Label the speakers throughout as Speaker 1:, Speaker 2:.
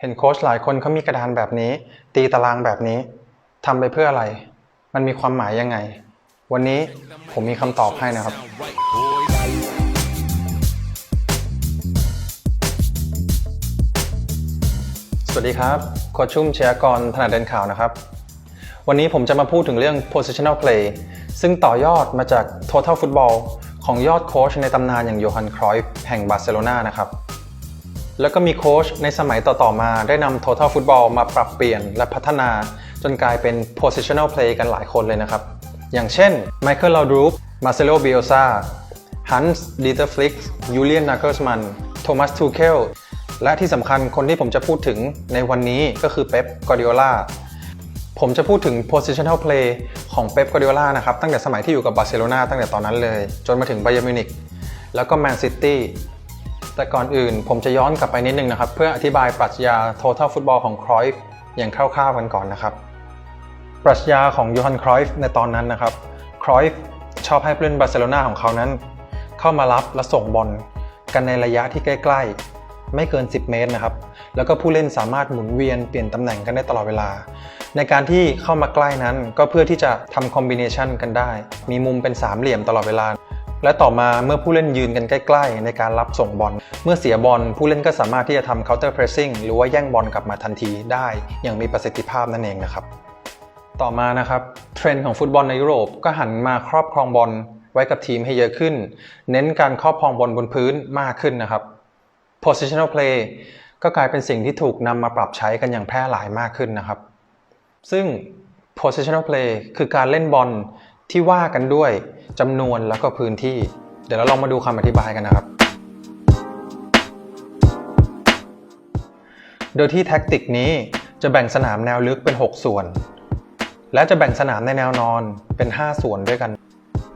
Speaker 1: เห็นโค้ชหลายคนเขามีกระดานแบบนี้ ตีตารางแบบนี้ทำไปเพื่ออะไร มันมีความหมายยังไง วันนี้ผมมีคำตอบให้นะครับ สวัสดีครับโคชชุ่มเชียกรถนัดเดินข่าวนะครับ วันนี้ผมจะมาพูดถึงเรื่อง positional play ซึ่งต่อยอดมาจาก total football ของยอดโค้ชในตำนานอย่างโยฮันครอยฟ์แห่งบาร์เซโลนานะครับ แล้วก็มีโค้ชในสมัยต่อๆมาได้นำ total football มาปรับเปลี่ยนและพัฒนาจนกลายเป็น positional play กันหลายคนเลยนะครับ อย่างเช่น Michael Laudrup Marcelo Bielsa Hans Dieter Flick Julian Nagelsmann Thomas Tuchel และที่สำคัญคนที่ผมจะพูดถึงในวันนี้ก็คือเป๊ปกอร์ดิโอลาผมจะพูดถึง positional play ของเป๊ปก u a r ดิโอลานะครับตั้งแต่สมัยที่อยู่กับบาร์เซโลนาตั้งแต่ตอนนั้นเลย จนมาถึงไบ e r n มิวนิกแล้วก็แมนซิตี้ แต่ก่อนอื่นผมจะย้อนกลับไปนิดนึงนะครับ เพื่ออธิบายปรัชญา total football ของครอยฟ์อย่างคร่าวๆกันก่อนนะครับ ปรัชญาของยูฮันครอยฟ์ในตอนนั้นนะครับครอยฟ์ชอบให้ผู้เล่นบาร์เซโลนาของเขานั้น เข้ามารับและส่งบอลกันในระยะที่ใกล้ ๆ ไม่เกิน 10 เมตรนะครับ แล้วก็ผู้เล่นสามารถหมุนเวียนเปลี่ยนตำแหน่งกันได้ตลอดเวลา ในการที่เข้ามาใกล้นั้นก็เพื่อที่จะทำคอมบิเนชันกันได้ มีมุมเป็นสามเหลี่ยมตลอดเวลา และต่อมาเมื่อผู้เล่นยืนกันใกล้ ๆ ในการรับส่งบอล เมื่อเสียบอลผู้เล่นก็สามารถที่จะทำ counter pressing หรือว่าแย่งบอลกลับมาทันทีได้ อย่างมีประสิทธิภาพนั่นเองนะครับ ต่อมานะครับเทรนด์ของฟุตบอลในยุโรปก็หันมาครอบครองบอลไว้กับทีมให้เยอะขึ้น เน้นการครอบครองบอลบนพื้นมากขึ้นนะครับ positional play ก็กลายเป็นสิ่งที่ถูกนำมาปรับใช้กันอย่างแพร่หลายมากขึ้นนะครับ ซึ่ง positional play คือการเล่นบอล ที่ว่ากันด้วยจำนวนแล้วก็พื้นที่ เดี๋ยวเราลองมาดูคำอธิบายกันนะครับ โดยที่แท็กติกนี้จะแบ่งสนามแนวลึกเป็น 6 ส่วน และจะแบ่งสนามในแนวนอนเป็น 5 ส่วนด้วยกัน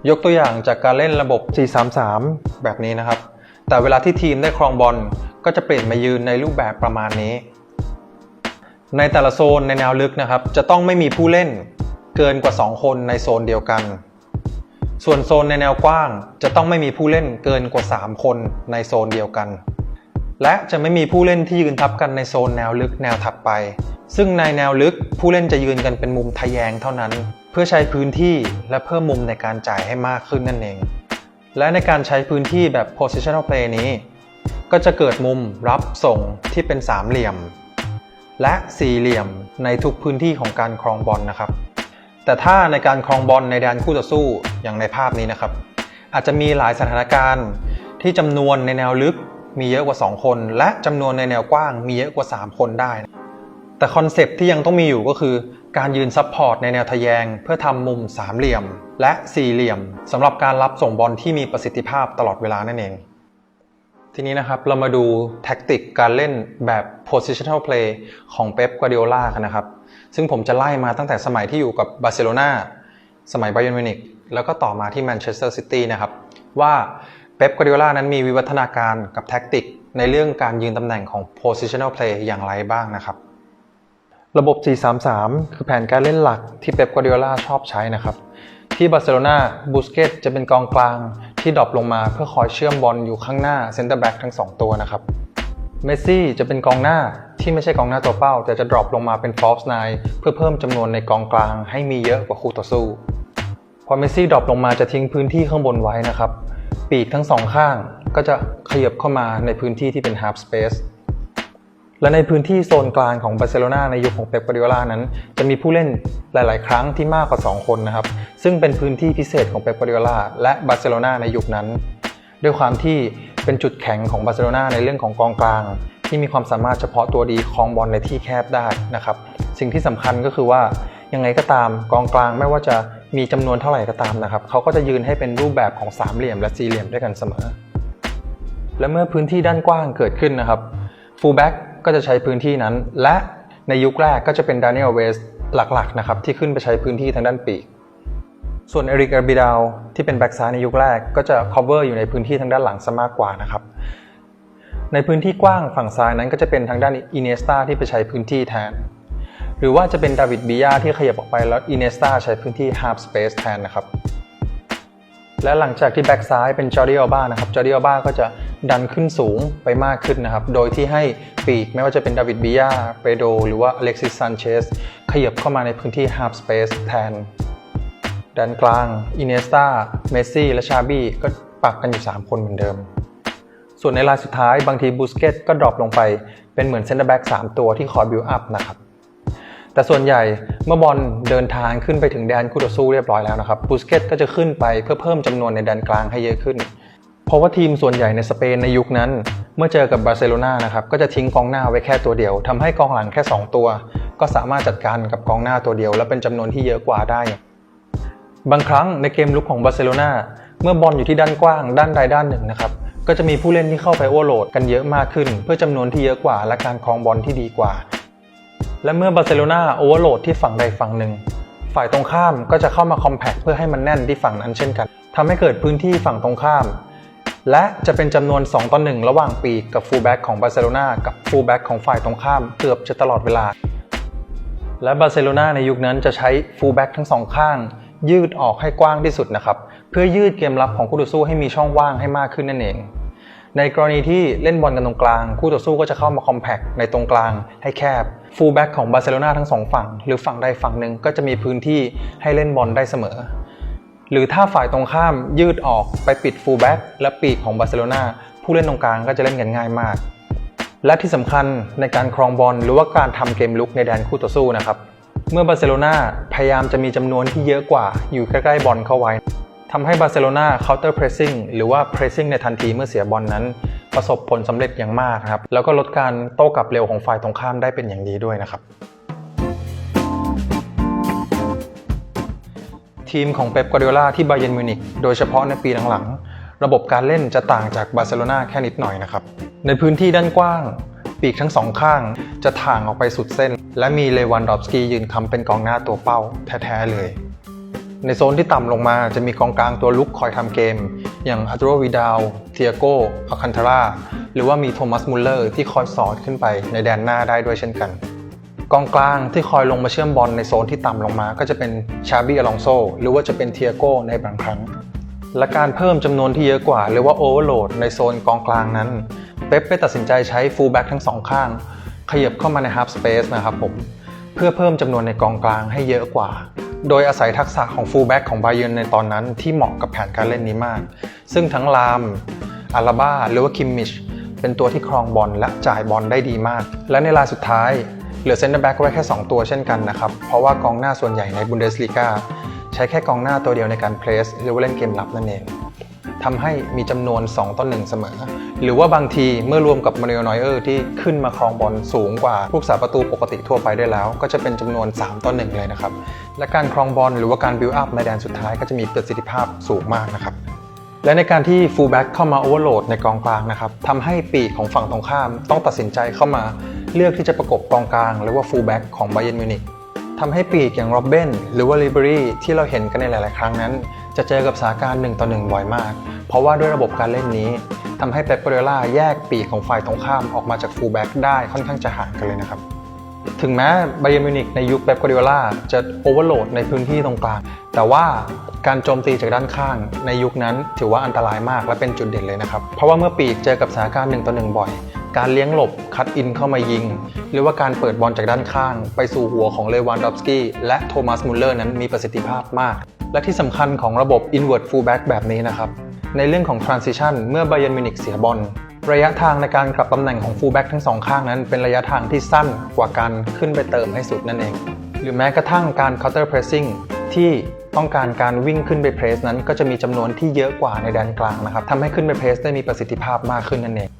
Speaker 1: ยกตัวอย่างจากการเล่นระบบ 4-3-3 แบบนี้นะครับ แต่เวลาที่ทีมได้ครองบอลก็จะเปลี่ยนมายืนในรูปแบบประมาณนี้ ในแต่ละโซนในแนวลึกนะครับ จะต้องไม่มีผู้เล่น เกินกว่า 2 คนในโซนเดียวกัน ส่วนโซนในแนวกว้างจะต้องไม่มีผู้เล่นเกินกว่า 3 คนในโซนเดียวกัน และจะไม่มีผู้เล่นที่ยืนทับกันในโซนแนวลึกแนวถัดไป ซึ่งในแนวลึกผู้เล่นจะยืนกันเป็นมุมทะแยงเท่านั้น เพื่อใช้พื้นที่และเพิ่มมุมในการจ่ายให้มากขึ้นนั่นเอง และในการใช้พื้นที่แบบ positional play นี้ ก็จะเกิดมุมรับส่งที่เป็นสามเหลี่ยม และสี่เหลี่ยมในทุกพื้นที่ของการครองบอลนะครับ แต่ถ้าในการครองบอลในแดนคู่ต่อสู้อย่างในภาพนี้นะครับ อาจจะมีหลายสถานการณ์ที่จำนวนในแนวลึกมีเยอะกว่า 2 คน และจำนวนในแนวกว้างมีเยอะกว่า 3 คนได้ แต่คอนเซปต์ที่ยังต้องมีอยู่ก็คือการยืนซับพอร์ตในแนวทะแยง เพื่อทำมุมสามเหลี่ยม และสี่เหลี่ยมสำหรับการรับส่งบอลที่มีประสิทธิภาพตลอดเวลานั่นเอง ทีนี้นะครับเรามาดูแท็กติกการเล่นแบบ positional play ของเป๊ปกวาดิโอลากันนะครับ ซึ่งผมจะไล่มาตั้งแต่สมัยที่อยู่กับบาร์เซโลนาสมัยไบเ e นมิวนิกแล้วก็ต่อมาที่แมนเชสเตอร์ซิตี้นะครับ ว่าเป๊ปกวาดิโอลานั้นมีวิวัฒนาการกับแท็กติก ในเรื่องการยืนตำแหน่งของ positional play อย่างไรบ้างนะครับ ระบบ 4-3-3 คือแผนการเล่นหลักที่เป๊ปกวาดิโอลาชอบใช้นะครับ ที่บาร์เซโลนาบูสเกตจะเป็นกองกลางที่ดรอปลงมาเพื่อคอยเชื่อมบอลอยู่ข้างหน้าเซนเตอร์แบ็กทั้ง 2 ตัวนะครับ เมสซี่จะเป็นกองหน้าที่ไม่ใช่กองหน้าตัวเป้า แต่จะดรอปลงมาเป็นฟอลส์ไนเพื่อเพิ่มจำนวนในกองกลางให้มีเยอะกว่าคู่ต่อสู้ พอเมสซี่ดรอปลงมาจะทิ้งพื้นที่ข้างบนไว้นะครับ ปีกทั้งสองข้างก็จะขยับเข้ามาในพื้นที่ที่เป็น half space และในพื้นที่โซนกลางของบาร์เซโลนาในยุคของเป๊ปกวาร์ดิโอลานั้น จะมีผู้เล่นหลาย ๆ ครั้งที่มากกว่า 2 คนนะครับ ซึ่งเป็นพื้นที่พิเศษของเป๊ปกวาร์ดิโอลาและบาร์เซโลนาในยุคนั้น ด้วยความที่เป็นจุดแข็งของบาร์เซโลนาในเรื่องของกองกลาง ที่มีความสามารถเฉพาะตัวดีครองบอลในที่แคบได้นะครับ สิ่งที่สำคัญก็คือว่ายังไงก็ตามกองกลางไม่ว่าจะมีจำนวนเท่าไหร่ก็ตามนะครับเขาก็จะยืนให้เป็นรูปแบบของสามเหลี่ยมและสี่เหลี่ยมด้วยกันเสมอ และเมื่อพื้นที่ด้านกว้างเกิดขึ้นนะครับฟูลแบ็กก็จะใช้พื้นที่นั้น และในยุคแรกก็จะเป็นดานิเอลเวสหลักๆนะครับที่ขึ้นไปใช้พื้นที่ทางด้านปีก ส่วนเอริกอาร์บิดาวที่เป็นแบ็กซ้ายในยุคแรกก็จะ cover อยู่ในพื้นที่ทางด้านหลังซะมากกว่านะครับในพื้นที่กว้างฝั่งซ้ายนั้นก็จะเป็นทางด้านอินเนสตาที่ไปใช้พื้นที่แทน หรือว่าจะเป็นดาวิดบียาที่ขยับออกไปแล้วอินเนสตาใช้พื้นที่ half space แทนนะครับ และหลังจากที่แบ็กซ้ายเป็นจอร์ดิอัลบานะครับจอร์ดิอัลบาก็จะดันขึ้นสูงไปมากขึ้นนะครับ โดยที่ให้ปีกไม่ว่าจะเป็นดาวิดบิยาเปโดหรือว่าอเล็กซิสซานเชสขยับเข้ามาในพื้นที่ฮา f สเปซแทน แดนกลางอินเนสตาเมสซี่ และชาบี้ก็ปักกันอยู่ 3 คนเหมือนเดิม ส่วนในรายสุดท้ายบางทีบูสเกตก็ดรอปลงไปเป็นเหมือนเซนเตอร์แบ็ก3ตัวที่คอยบิวอัพนะครับ แต่ส่วนใหญ่เมื่อบอลเดินทางขึ้นไปถึงแดนคู่ต่อสู้เรียบร้อยแล้วนะครับบูสเกตก็จะขึ้นไปเพื่อเพิ่มจำนวนในแดนกลางให้เยอะขึ้น เพราะว่าทีมส่วนใหญ่ในสเปนในยุคนั้น เมื่อเจอกับบาร์เซโลนานะครับก็จะทิ้งกองหน้าไว้แค่ตัวเดียวทำให้กองหลังแค่ 2 ตัว ก็สามารถจัดการกับกองหน้าตัวเดียว และเป็นจำนวนที่เยอะกว่าได้ บางครั้งในเกมลุกของบาร์เซโลนาเมื่อบอลอยู่ที่ด้านกว้างด้านใดด้านหนึ่งนะครับก็จะมีผู้เล่นที่เข้าไปโอเวอร์โหลดกันเยอะมากขึ้น เพื่อจำนวนที่เยอะกว่าและการครองบอลที่ดีกว่า และเมื่อบาร์เซโลนาโอเวอร์โหลดที่ฝั่งใดฝั่งหนึ่งฝ่ายตรงข้ามก็จะเข้ามาคอมแพคเพื่อให้มันแน่นที่ฝั่งนั้นเช่นกันทำให้เกิดพื้นที่ฝั่งตรงข้าม และจะเป็นจำนวน 2 ต่อ 1 ระหว่างปีกกับฟูลแบ็กของบาร์เซโลนากับฟูลแบ็กของฝ่ายตรงข้ามเกือบจะตลอดเวลา และบาร์เซโลนาในยุคนั้นจะใช้ฟูลแบ็กทั้งสองข้าง ยืดออกให้กว้างที่สุดนะครับ เพื่อยืดเกมรับของคู่ต่อสู้ให้มีช่องว่างให้มากขึ้นนั่นเอง ในกรณีที่เล่นบอลกันตรงกลาง คู่ต่อสู้ก็จะเข้ามาคอมแพคในตรงกลางให้แคบฟูลแบ็กของบาร์เซโลนาทั้งสองฝั่ง หรือฝั่งใดฝั่งหนึ่งก็จะมีพื้นที่ให้เล่นบอลได้เสมอ หรือถ้าฝ่ายตรงข้ามยืดออกไปปิดฟูลแบ็กและปีกของบาร์เซโลนาผู้เล่นตรงกลางก็จะเล่นกันง่ายมาก และที่สำคัญในการครองบอลหรือว่าการทำเกมลุกในแดนคู่ต่อสู้นะครับ เมื่อบาร์เซโลนาพยายามจะมีจำนวนที่เยอะกว่าอยู่ใกล้ๆบอลเข้าไว้ทำให้บาร์เซโลนา counter pressing หรือว่า pressing ในทันทีเมื่อเสียบอลนั้น ประสบผลสำเร็จอย่างมากครับ แล้วก็ลดการโต้กลับเร็วของฝ่ายตรงข้ามได้เป็นอย่างดีด้วยนะครับ ทีมของเป๊ปกวาร์ดิโอลาที่บาเยร์นมิวนิกโดยเฉพาะในปีหลังๆ ระบบการเล่นจะต่างจากบาร์เซโลนาแค่นิดหน่อยนะครับ ในพื้นที่ด้านกว้าง ปีกทั้งสองข้าง จะถ่างออกไปสุดเส้น และมีเลวันดอฟสกียืนคำเป็นกองหน้าตัวเป้าแท้ๆเลย ในโซนที่ต่ำลงมาจะมีกองกลางตัวลุกคอยทำเกม อย่างอัตโรวิดาลเทียโกอาคันทาราหรือว่ามีโทมัสมุลเลอร์ที่คอยสอดขึ้นไปในแดนหน้าได้ด้วยเช่นกันกองกลางที่คอยลงมาเชื่อมบอลในโซนที่ต่ำลงมา ก็จะเป็นชาบี้อลองโซหรือว่าจะเป็นเทียโกในบางครั้ง และการเพิ่มจำนวนที่เยอะกว่า หรือว่าโอเวอร์โหลดในโซนกองกลางนั้น ป๊ปได้ตัดสินใจใช้ฟูลแบ็กทั้งสองข้าง ขยับเข้ามาในฮับสเปซนะครับผม เพื่อเพิ่มจำนวนในกองกลางให้เยอะกว่า โดยอาศัยทักษะของฟูลแบ็กของบาเยนในตอนนั้นที่เหมาะกับแผนการเล่นนี้มาก ซึ่งทั้งลามอาราบ้าหรือว่าคิมมิชเป็นตัวที่ครองบอลและจ่ายบอลได้ดีมาก และในรายสุดท้ายเหลือเซนเตอร์แบ็กไว้แค่ 2 ตัวเช่นกันนะครับ เพราะว่ากองหน้าส่วนใหญ่ในบุนเดสลีกาใช้แค่กองหน้าตัวเดียวในการเพรสหรือว่าเล่นเกมรับนั่นเอง ทำให้มีจำนวน 2 ต่อ 1 เสมอ หรือว่าบางทีเมื่อรวมกับมาริโอนอยเออร์ที่ขึ้นมาครองบอลสูงกว่าผู้รักษาประตูปกติทั่วไปได้แล้ว ก็จะเป็นจำนวน 3 ต่อ 1 เลยนะครับ และการครองบอลหรือว่าการบิวอัพในแดนสุดท้ายก็จะมีประสิทธิภาพสูงมากนะครับและในการที่ฟูลแบ็กเข้ามาโอเวอร์โหลดในกองกลางนะครับทำให้ปีกของฝั่งตรงข้ามต้องตัดสินใจเข้ามาเลือกที่จะประกบกองกลาง หรือว่าฟูลแบ็กของไบเยนมิวนิกทำให้ปีกอย่างโรบเบนหรือว่าลิเบอรี่ที่เราเห็นกันในหลาย ๆ ครั้งนั้น จะเจอกับสถานการณ์1ต่อ1บ่อยมาก เพราะว่าด้วยระบบการเล่นนี้ทำให้เป๊ปโกเดล่าแยกปีกของฝ่ายตรงข้ามออกมาจากฟูลแบ็กได้ค่อนข้างจะห่างกันเลยนะครับ ถึงแม้ไบเยร์มิวนิกในยุคเป๊ปกร์ดิโอลาจะโอเวอร์โหลดในพื้นที่ตรงกลาง แต่ว่าการโจมตีจากด้านข้างในยุคนั้นถือว่าอันตรายมากและเป็นจุดเด่นเลยนะครับ เพราะว่าเมื่อปีกเจอกับสถานการณ์1ต่อ1บ่อย การเลี้ยงหลบคัดอินเข้ามายิง หรือว่าการเปิดบอลจากด้านข้าง ไปสู่หัวของเลวันดอฟสกี้และโทมัสมุลเลอร์นั้นมีประสิทธิภาพมาก และที่สำคัญของระบบ inward fullback แบบนี้นะครับ ในเรื่องของ transition เมื่อไบเยร์นมิวนิกเสียบอลระยะทางในการกลับตำแหน่งของฟูลแบ็กทั้งสองข้างนั้นเป็นระยะทางที่สั้นกว่าการขึ้นไปเติมให้สุดนั่นเอง หรือแม้กระทั่งการ counter pressing ที่ต้องการการวิ่งขึ้นไปเพรสนั้นก็จะมีจำนวนที่เยอะกว่าในแดนกลางนะครับทำให้ขึ้นไปเพรสได้มีประสิทธิภาพมากขึ้นนั่นเอง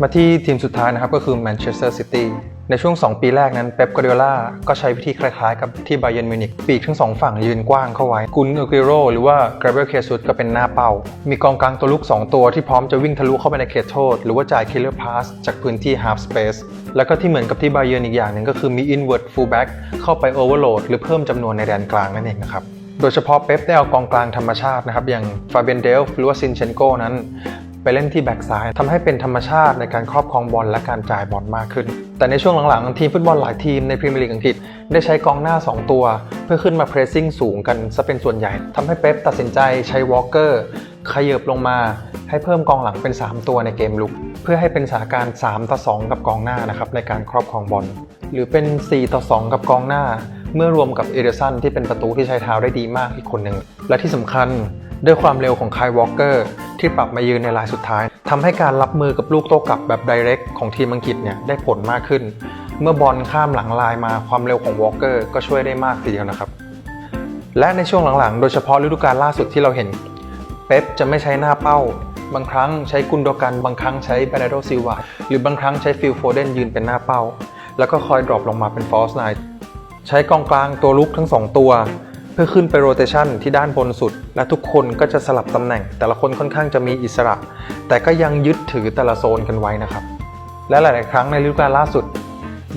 Speaker 1: มาที่ทีมสุดท้ายนะครับก็คือแมนเชสเตอร์ซิตี้ ในช่วง 2 ปีแรกนั้นเป๊ปกวาร์ดิโอลาก็ใช้วิธีคล้ายๆ กับที่บเยนมิวนิกปีกทั้งสองฝั่งยืนกว้างเข้าไว้กุนเอกิโรหรือว่ากราเบลเคซุสก็เป็นหน้าเป้า มีกองกลางตัวลุก 2 ตัวที่พร้อมจะวิ่งทะลุเข้าไปในเขตโทษ หรือว่าจ่ายคิลเลอร์พาสจากพื้นที่ฮา f สเปซแล้วก็ที่เหมือนกับที่บเยนอีกอย่างหนึ่งก็คือมีอินเวิร์ดฟูลแบ็กเข้าไปโอเวอร์โหลดหรือเพิ่มจำนวนในแดนกลางนั่นเองนะครับโดยเฉพาะเป๊ปได้เอากองกลางธรรมชาตินะครับอย่างฟาเบียนเดลหรือว่าซินเชนโกนั้น ไปเล่นที่แบ็กซ้ายทำให้เป็นธรรมชาติในการครอบครองบอลและการจ่ายบอลมากขึ้น แต่ในช่วงหลังๆ ทีมฟุตบอลหลายทีมในพรีเมียร์ลีกอังกฤษได้ใช้กองหน้า 2 ตัว เพื่อขึ้นมาเพรสซิ่งสูงกันซะเป็นส่วนใหญ่ทำให้เป๊ปตัดสินใจใช้วอลเกอร์ขยับลงมาให้เพิ่มกองหลังเป็น 3 ตัวในเกมลุก เพื่อให้เป็นสถานการณ์3ต่อ2กับกองหน้านะครับในการครอบครองบอลหรือเป็น 4 ต่อ 2 กับกองหน้า เมื่อรวมกับเอเดอร์สันที่เป็นประตูที่ใช้เท้าได้ดีมากอีกคนหนึ่งและที่สำคัญ ด้วยความเร็วของไคลวอลเกอร์ที่ปรับมายืนในลายสุดท้ายทำให้การรับมือกับลูกโต้กลับแบบไดเรกของทีมอังกฤษเนี่ยได้ผลมากขึ้น เมื่อบอลข้ามหลังลายมาความเร็วของวอลเกอร์ก็ช่วยได้มากทีเดียวนะครับ และในช่วงหลังๆ โดยเฉพาะฤดูกาลล่าสุดที่เราเห็นเป๊ปจะไม่ใช้หน้าเป้า บางครั้งใช้กุนโดกัน บางครั้งใช้เบรนโดซิลวาหรือบางครั้งใช้ฟิลโฟเดนยืนเป็นหน้าเป้า แล้วก็คอยดรอปลงมาเป็นฟอสไนใช้กองกลางตัวลุกทั้งสองตัว เพื่อขึ้นไปโรเตชันที่ด้านบนสุด และทุกคนก็จะสลับตำแหน่ง แต่ละคนค่อนข้างจะมีอิสระ แต่ก็ยังยึดถือแต่ละโซนกันไว้นะครับ และหลาย ๆ ครั้งในฤดูกาลล่าสุด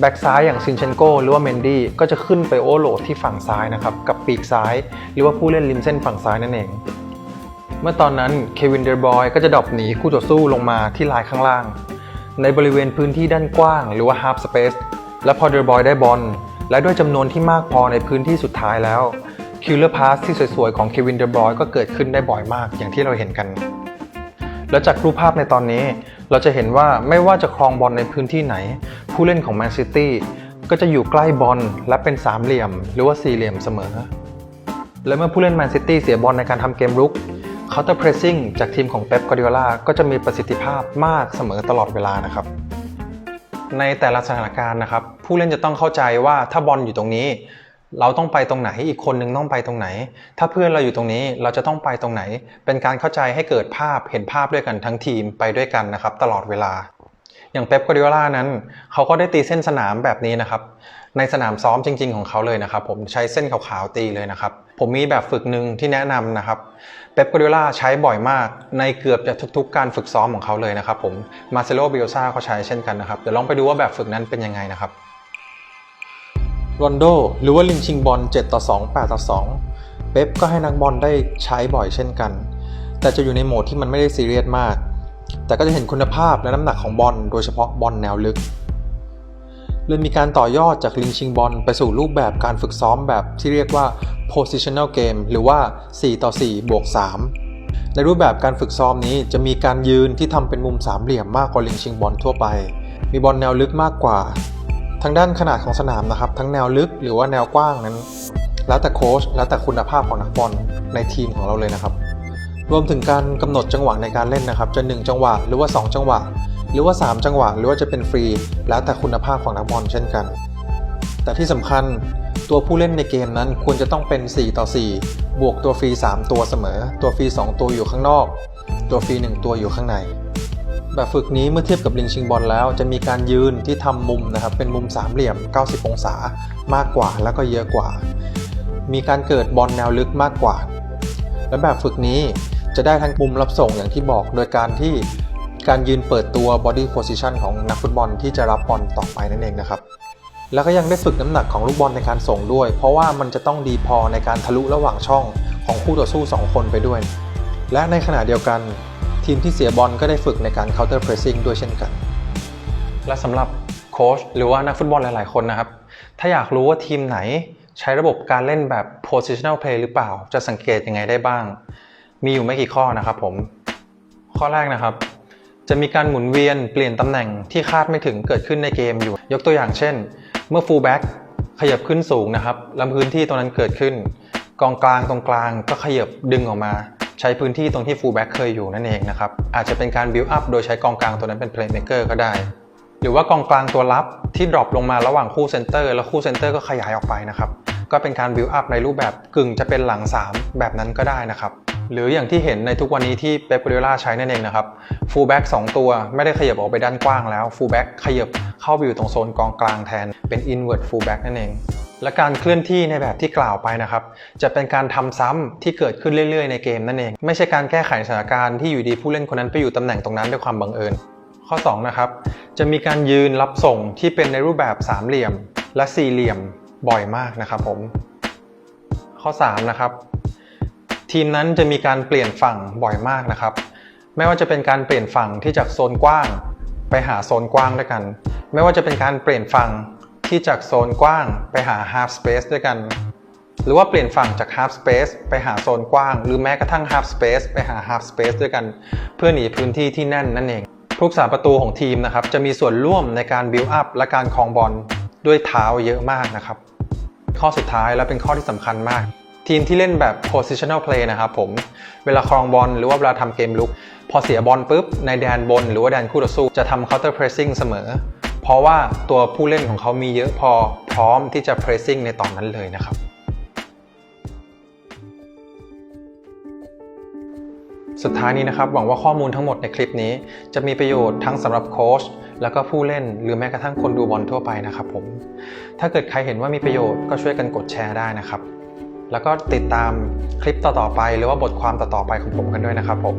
Speaker 1: แบ็กซ้ายอย่างซินเชนโกหรือว่าเมนดี้ก็จะขึ้นไปโอโหลดที่ฝั่งซ้ายนะครับกับปีกซ้าย หรือว่าผู้เล่นริมเส้นฝั่งซ้ายนั่นเอง เมื่อตอนนั้นเควินเดอร์บอยก็จะดรอปหนีคู่ต่อสู้ลงมาที่ลายข้างล่าง ในบริเวณพื้นที่ด้านกว้าง หรือว่า half space และพอเดอร์บอยได้บอลและด้วยจำนวนที่มากพอในพื้นที่สุดท้ายแล้ว คิลเลอร์พาสที่สวยๆ ของเควินเดอร์บอยก็เกิดขึ้นได้บ่อยมากอย่างที่เราเห็นกัน และจากรูปภาพในตอนนี้ เราจะเห็นว่าไม่ว่าจะครองบอลในพื้นที่ไหน ผู้เล่นของแมนซิตี้ก็จะอยู่ใกล้บอลและเป็นสามเหลี่ยม หรือว่าสี่เหลี่ยมเสมอ และเมื่อผู้เล่นแมนซิตี้เสียบอลในการทำเกมรุก counter pressing จากทีมของเป๊ปก u a r ดิโอลาก็จะมีประสิทธิภาพมากเสมอตลอดเวลานะครับ ในแต่ละสถานการณ์นะครับ ผู้เล่นจะต้องเข้าใจว่าถ้าบอลอยู่ตรงนี้ เราต้องไปตรงไหนอีกคนนึงต้องไปตรงไหน ถ้าเพื่อนเราอยู่ตรงนี้เราจะต้องไปตรงไหน เป็นการเข้าใจให้เกิดภาพเห็นภาพด้วยกันทั้งทีมไปด้วยกันนะครับ ตลอดเวลา อย่างเป๊ปก u a r ดิโอลานั้นเขาก็ได้ตีเส้นสนามแบบนี้นะครับ ในสนามซ้อมจริง ๆ ของเขาเลยนะครับ ผมใช้เส้นขาวๆตีเลยนะครับ ผมมีแบบฝึกหนึ่งที่แนะนำนะครับเป๊ปก u a r ดิโอลาใช้บ่อยมาก ในเกือบจะทุก ๆ การฝึกซ้อมของเขาเลยนะครับ ผมมาเซโลบิโอซาเขาใช้เช่นกันนะครับเดี๋ยวลองไปดูว่าแบบฝึกนั้นเป็นยังไงนะครับ รอนโดหรือว่าลิงชิงบอล7ต่อ2 8ต่อ2 เป๊ปก็ให้นักบอลได้ใช้บ่อยเช่นกัน แต่จะอยู่ในโหมดที่มันไม่ได้ซีเรียสมาก แต่ก็จะเห็นคุณภาพและน้ำหนักของบอลโดยเฉพาะบอลแนวลึกเลยมีการต่อยอดจากลิงชิงบอลไปสู่รูปแบบการฝึกซ้อมแบบที่เรียกว่า positional game หรือว่า 4 ต่อ 4 บวก 3 ในรูปแบบการฝึกซ้อมนี้จะมีการยืนที่ทำเป็นมุมสามเหลี่ยมมากกว่าลิงชิงบอลทั่วไป มีบอลแนวลึกมากกว่า ทางด้านขนาดของสนามนะครับ ทั้งแนวลึกหรือว่าแนวกว้างนั้น แล้วแต่โค้ชแล้วแต่คุณภาพของนักบอลในทีมของเราเลยนะครับ รวมถึงการกำหนดจังหวะในการเล่นนะครับ จะ 1 จังหวะหรือว่า 2 จังหวะ หรือว่า 3 จังหวะ หรือว่าจะเป็นฟรี แล้วแต่คุณภาพของนักบอลเช่นกัน แต่ที่สำคัญตัวผู้เล่นในเกมนั้นควรจะต้องเป็น 4 ต่อ 4 บวกตัวฟรี 3 ตัวเสมอ ตัวฟรี 2 ตัวอยู่ข้างนอก ตัวฟรี 1 ตัวอยู่ข้างใน แบบฝึกนี้เมื่อเทียบกับลิงชิงบอลแล้ว จะมีการยืนที่ทำมุมนะครับเป็นมุมสามเหลี่ยม 90 องศามากกว่าแล้วก็เยอะกว่า มีการเกิดบอลแนวลึกมากกว่า และแบบฝึกนี้จะได้ทั้งมุมรับส่งอย่างที่บอก โดยการที่การยืนเปิดตัว body position ของนักฟุตบอลที่จะรับบอลต่อไปนั่นเองนะครับแล้วก็ยังได้ฝึกน้ำหนักของลูกบอลในการส่งด้วย เพราะว่ามันจะต้องดีพอในการทะลุระหว่างช่องของคู่ต่อสู้ 2 คนไปด้วย และในขณะเดียวกัน ทีมที่เสียบอลก็ได้ฝึกในการ counter pressing ด้วยเช่นกัน และสำหรับโค้ชหรือว่านักฟุตบอลหลาย ๆ คนนะครับ ถ้าอยากรู้ว่าทีมไหนใช้ระบบการเล่นแบบ positional play หรือเปล่า จะสังเกตยังไงได้บ้าง มีอยู่ไม่กี่ข้อนะครับผม ข้อแรกนะครับ จะมีการหมุนเวียนเปลี่ยนตำแหน่งที่คาดไม่ถึงเกิดขึ้นในเกมอยู่ ยกตัวอย่างเช่น เมื่อ full back ขยับขึ้นสูงนะครับล้วพื้นที่ตรงนั้นเกิดขึ้น กองกลางตรงกลางก็ขยับดึงออกมา ใช้พื้นที่ตรงที่ full back เคยอยู่นั่นเองนะครับ อาจจะเป็นการ build up โดยใช้กองกลางตัวนั้นเป็น playmaker ก็ได้ หรือว่ากองกลางตัวรับที่ดรอปลงมาระหว่างคู่เซนเตอร์แล้วคู่เซนเตอร์ก็ขยายออกไปนะครับก็เป็นการ build up ในรูปแบบกึ่งจะเป็นหลัง 3 แบบนั้นก็ได้นะครับ หรืออย่างที่เห็นในทุกวันนี้ที่เป๊ป g u a r ดิโอลาใช้นั่นเองนะครับ full back 2ตัวไม่ได้ขยับออกไปด้านกว้างแล้ว full back ขยับเข้าไปอยู่ตรงโซนกองกลางแทนเป็น inward full back นั่นเอง และการเคลื่อนที่ในแบบที่กล่าวไปนะครับ จะเป็นการทำซ้ำที่เกิดขึ้นเรื่อยๆในเกมนั่นเอง ไม่ใช่การแก้ไขสถานการณ์ที่อยู่ดีผู้เล่นคนนั้นไปอยู่ตำแหน่งตรงนั้นด้วยความบังเอิญ ข้อ2นะครับจะมีการยืนรับส่งที่เป็นในรูปแบบสามเหลี่ยม และสี่เหลี่ยมบ่อยมากนะครับผม ข้อ3นะครับทีมนั้นจะมีการเปลี่ยนฝั่งบ่อยมากนะครับ ไม่ว่าจะเป็นการเปลี่ยนฝั่งที่จากโซนกว้าง ไปหาโซนกว้างด้วยกัน ไม่ว่าจะเป็นการเปลี่ยนฝั่ง ที่จากโซนกว้างไปหา half space ด้วยกัน หรือว่าเปลี่ยนฝั่งจาก half space ไปหาโซนกว้าง หรือแม้กระทั่ง half space ไปหา half space ด้วยกัน เพื่อหนีพื้นที่ที่แน่นนั่นเองผู้รักษาประตูของทีมนะครับจะมีส่วนร่วมในการ build up และการครองบอลด้วยเท้าเยอะมากนะครับ ข้อสุดท้ายและเป็นข้อที่สำคัญมาก ทีมที่เล่นแบบ positional play นะครับผม เวลาครองบอลหรือว่าเวลาทำเกมลุก พอเสียบอลปุ๊บ ในแดนบนหรือว่าแดนคู่ต่อสู้จะทำ counter pressing เสมอ เพราะว่าตัวผู้เล่นของเขามีเยอะพอพร้อมที่จะ pressing ในตอนนั้นเลยนะครับ สุดท้ายนี้นะครับ หวังว่าข้อมูลทั้งหมดในคลิปนี้ จะมีประโยชน์ทั้งสำหรับโค้ชแล้วก็ผู้เล่นหรือแม้กระทั่งคนดูบอลทั่วไปนะครับผม ถ้าเกิดใครเห็นว่ามีประโยชน์ก็ช่วยกันกดแชร์ได้นะครับแล้วก็ติดตามคลิปต่อๆไป หรือว่าบทความต่อๆไปของผมกันด้วยนะครับผม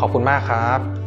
Speaker 1: ขอบคุณมากครับ